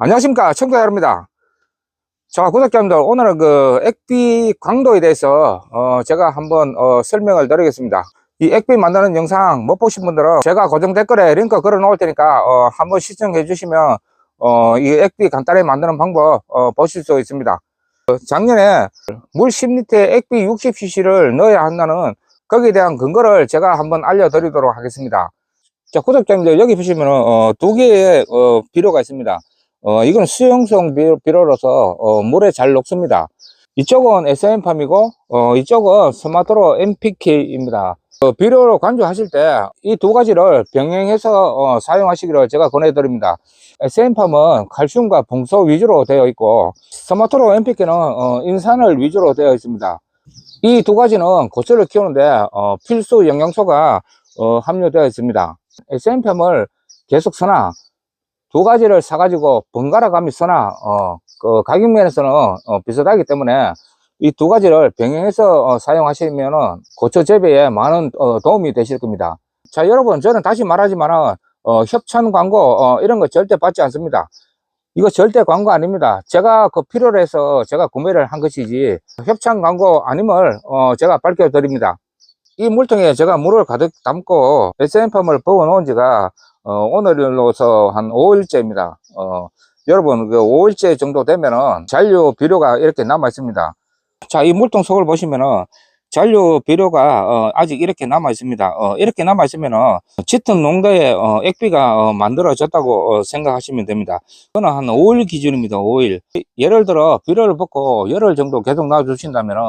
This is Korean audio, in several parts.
안녕하십니까 청취자 여러분입니다. 자 구독자님들 오늘은 그 액비 강도에 대해서 어, 제가 한번 어, 설명을 드리겠습니다. 이 액비 만드는 영상 못 보신 분들은 제가 고정 댓글에 링크 걸어 놓을 테니까 어, 한번 시청해 주시면 어, 이 액비 간단히 만드는 방법 어, 보실 수 있습니다. 어, 작년에 물 10리터에 액비 60cc를 넣어야 한다는 거기에 대한 근거를 제가 한번 알려드리도록 하겠습니다. 자 구독자님들 여기 보시면 어, 두 개의 어, 비료가 있습니다 어, 이건 수용성 비- 비료로서, 어, 물에 잘 녹습니다. 이쪽은 SM팜이고, 어, 이쪽은 스마트로 NPK입니다. 어, 비료로 간주하실 때 이 두 가지를 병행해서 어, 사용하시기를 제가 권해드립니다. SM팜은 칼슘과 봉소 위주로 되어 있고, 스마트로 NPK는 어, 인산을 위주로 되어 있습니다. 이 두 가지는 고철을 키우는데 어, 필수 영양소가 어, 함유되어 있습니다. SM팜을 계속 쓰나 두 가지를 사가지고 번갈아 가며 써나, 어, 그 가격 면에서는 어, 비슷하기 때문에 이 두 가지를 병행해서 어, 사용하시면은 고초 재배에 많은 어, 도움이 되실 겁니다. 자, 여러분, 저는 다시 말하지만은, 어, 협찬 광고, 어, 이런 거 절대 받지 않습니다. 이거 절대 광고 아닙니다. 제가 그 필요로 해서 제가 구매를 한 것이지, 협찬 광고 아님을, 어, 제가 밝혀드립니다. 이 물통에 제가 물을 가득 담고 SM팜을 부어 놓은 지가 어, 오늘로서 한 5일째입니다. 어, 여러분, 그 5일째 정도 되면은 잔류 비료가 이렇게 남아 있습니다. 자, 이 물통 속을 보시면은 잔류 비료가 어, 아직 이렇게 남아 있습니다. 어, 이렇게 남아 있으면은 짙은 농도의 어, 액비가 어, 만들어졌다고 어, 생각하시면 됩니다. 이거는 한 5일 기준입니다. 5일. 예를 들어 비료를 붓고 열흘 정도 계속 놔주신다면은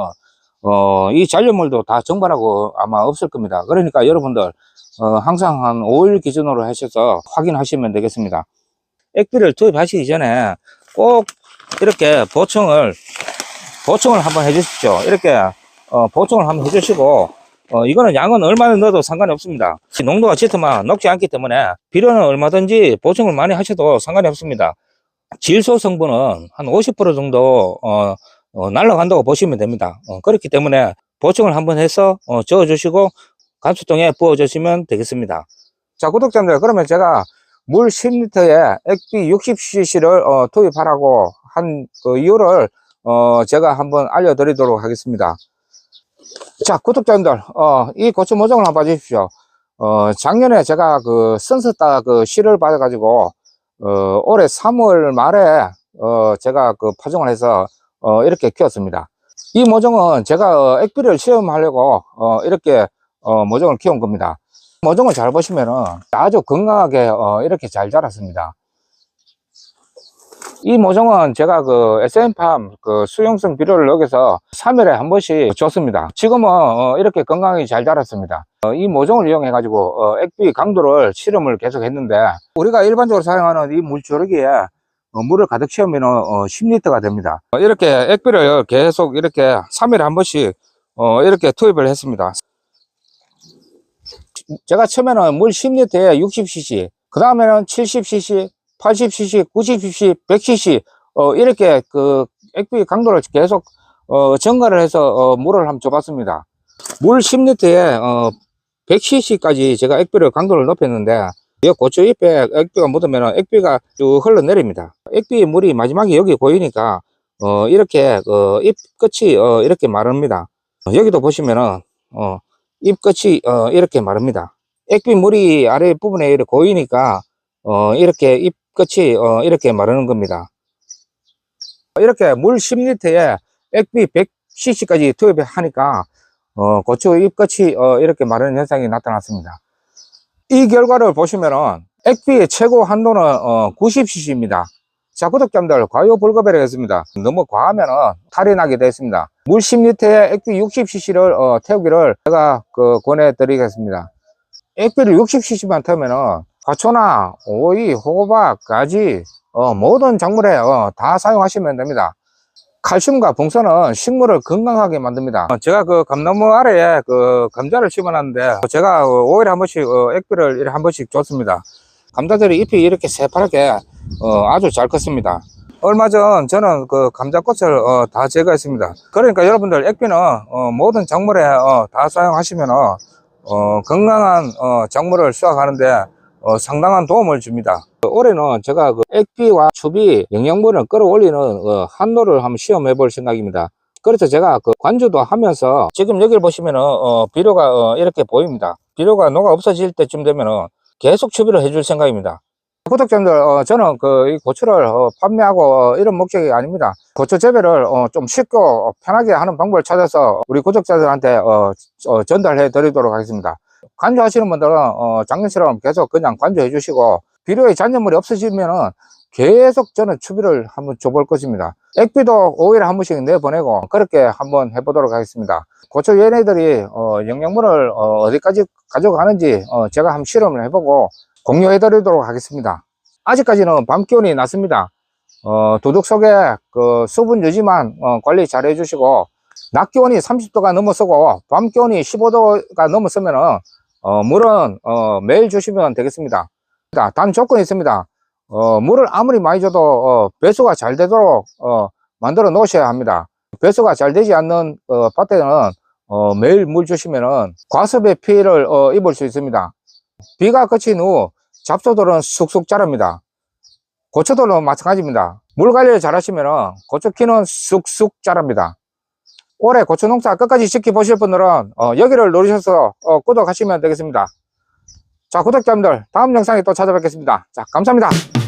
어, 이 잔류물도 다 정발하고 아마 없을 겁니다. 그러니까 여러분들 어, 항상 한 5일 기준으로 하셔서 확인하시면 되겠습니다. 액비를 투입하시기 전에 꼭 이렇게 보충을, 보충을 한번 해주십시오. 이렇게, 어, 보충을 한번 해주시고, 어, 이거는 양은 얼마나 넣어도 상관이 없습니다. 농도가 짙으면 녹지 않기 때문에 비료는 얼마든지 보충을 많이 하셔도 상관이 없습니다. 질소 성분은 한 50% 정도, 어, 어, 날라간다고 보시면 됩니다. 어, 그렇기 때문에 보충을 한번 해서, 어, 저어 주시고, 간수통에 부어 주시면 되겠습니다. 자, 구독자님들, 그러면 제가 물 10리터에 액비 60cc를 어, 투입하라고 한 그 이유를 어, 제가 한번 알려드리도록 하겠습니다. 자, 구독자님들, 어, 이 고추 모종을 한번 봐주십시오. 어, 작년에 제가 그 선섰다 그 씨를 받아가지고, 어, 올해 3월 말에, 어, 제가 그 파종을 해서, 어, 이렇게 키웠습니다. 이 모종은 제가 어, 액비를 시험하려고, 어, 이렇게 어, 모종을 키운 겁니다. 모종을 잘 보시면은 아주 건강하게 어, 이렇게 잘 자랐습니다. 이 모종은 제가 그 SM팜 그 수용성 비료를 넣어서 3일에 한 번씩 줬습니다. 지금은 어, 이렇게 건강하게 잘 자랐습니다. 어, 이 모종을 이용해 가지고 어, 액비 강도를 실험을 계속 했는데 우리가 일반적으로 사용하는 이 물조르기에 어, 물을 가득 채우면 어, 10리터가 됩니다. 어, 이렇게 액비를 계속 이렇게 3일에 한 번씩 어, 이렇게 투입을 했습니다. 제가 처음에는 물 10리터에 60cc, 그 다음에는 70cc, 80cc, 90cc, 100cc, 어, 이렇게 그 액비 강도를 계속, 어, 증가를 해서, 어, 물을 한번 줘봤습니다. 물 10리터에, 어, 100cc까지 제가 액비를 강도를 높였는데, 이 고추 잎에 액비가 묻으면 액비가 쭉 흘러내립니다. 액비 물이 마지막에 여기 보이니까, 어, 이렇게, 어, 잎 끝이, 어, 이렇게 마릅니다. 어, 여기도 보시면은, 어, 잎 끝이, 어, 이렇게 마릅니다. 액비 물이 아래 부분에 이렇게 고이니까, 어, 이렇게 잎 끝이, 어, 이렇게 마르는 겁니다. 이렇게 물 10리터에 액비 100cc까지 투입하니까, 어, 고추 잎 끝이, 어, 이렇게 마르는 현상이 나타났습니다. 이 결과를 보시면은, 액비의 최고 한도는, 어, 90cc입니다. 자, 구독자님들, 과요 했습니다. 너무 과하면은 탈이 나게 되었습니다. 물 10리터에 액비 60cc를, 어, 태우기를 제가, 그, 권해드리겠습니다. 액비를 60cc만 태우면은, 화초나 오이, 호박, 가지, 어, 모든 작물에, 어, 다 사용하시면 됩니다. 칼슘과 봉선은 식물을 건강하게 만듭니다. 어, 제가 그 감나무 아래에 그 감자를 심어놨는데, 제가 5일에 한 번씩, 어, 액비를 한 번씩 줬습니다. 감자들이 잎이 이렇게 새파랗게 어, 아주 잘 컸습니다. 얼마 전 저는 그 감자꽃을 어, 다 제거했습니다. 그러니까 여러분들 액비는 어, 모든 작물에 어, 다 사용하시면 어, 건강한 어, 작물을 수확하는데 어, 상당한 도움을 줍니다. 어, 올해는 제가 그 액비와 추비 영양분을 끌어올리는 어, 한노를 한번 시험해 볼 생각입니다. 그래서 제가 그 관주도 하면서 지금 여기를 보시면은 어, 비료가 어, 이렇게 보입니다. 비료가 녹아 없어질 때쯤 되면은 계속 추비를 해줄 생각입니다. 구독자님들, 어, 저는 그, 이 고추를, 어, 판매하고, 어, 이런 목적이 아닙니다. 고추 재배를, 어, 좀 쉽고, 편하게 하는 방법을 찾아서, 우리 구독자들한테, 어, 어, 전달해 드리도록 하겠습니다. 관주하시는 분들은, 어, 작년처럼 계속 그냥 관주해 주시고, 비료에 잔여물이 없어지면은, 계속 저는 추비를 한번 줘볼 것입니다. 액비도 5일에 한 번씩 내보내고, 그렇게 한번 해보도록 하겠습니다. 고추 얘네들이, 어, 영양분을, 어, 디까지 가져가는지, 어, 제가 한번 실험을 해보고, 공유해 드리도록 하겠습니다. 아직까지는 밤 기온이 낮습니다. 어, 도둑 속에 그 수분 유지만 어, 관리 잘 해주시고, 낮 기온이 30도가 넘어서고, 밤 기온이 15도가 넘어서면은, 어, 물은, 어, 매일 주시면 되겠습니다. 자, 단 조건이 있습니다. 어, 물을 아무리 많이 줘도, 어, 배수가 잘 되도록, 어, 만들어 놓으셔야 합니다. 배수가 잘 되지 않는, 어, 밭에는, 어, 매일 물 주시면은 과습의 피해를, 어, 입을 수 있습니다. 비가 그친 후 잡초들은 쑥쑥 자랍니다. 고추들은 마찬가지입니다. 물 관리를 잘 하시면 고추 키는 쑥쑥 자랍니다. 올해 고추 농사 끝까지 지켜보실 분들은 어, 여기를 누르셔서 어, 구독하시면 되겠습니다. 자 구독자님들 다음 영상에 또 찾아뵙겠습니다. 자 감사합니다.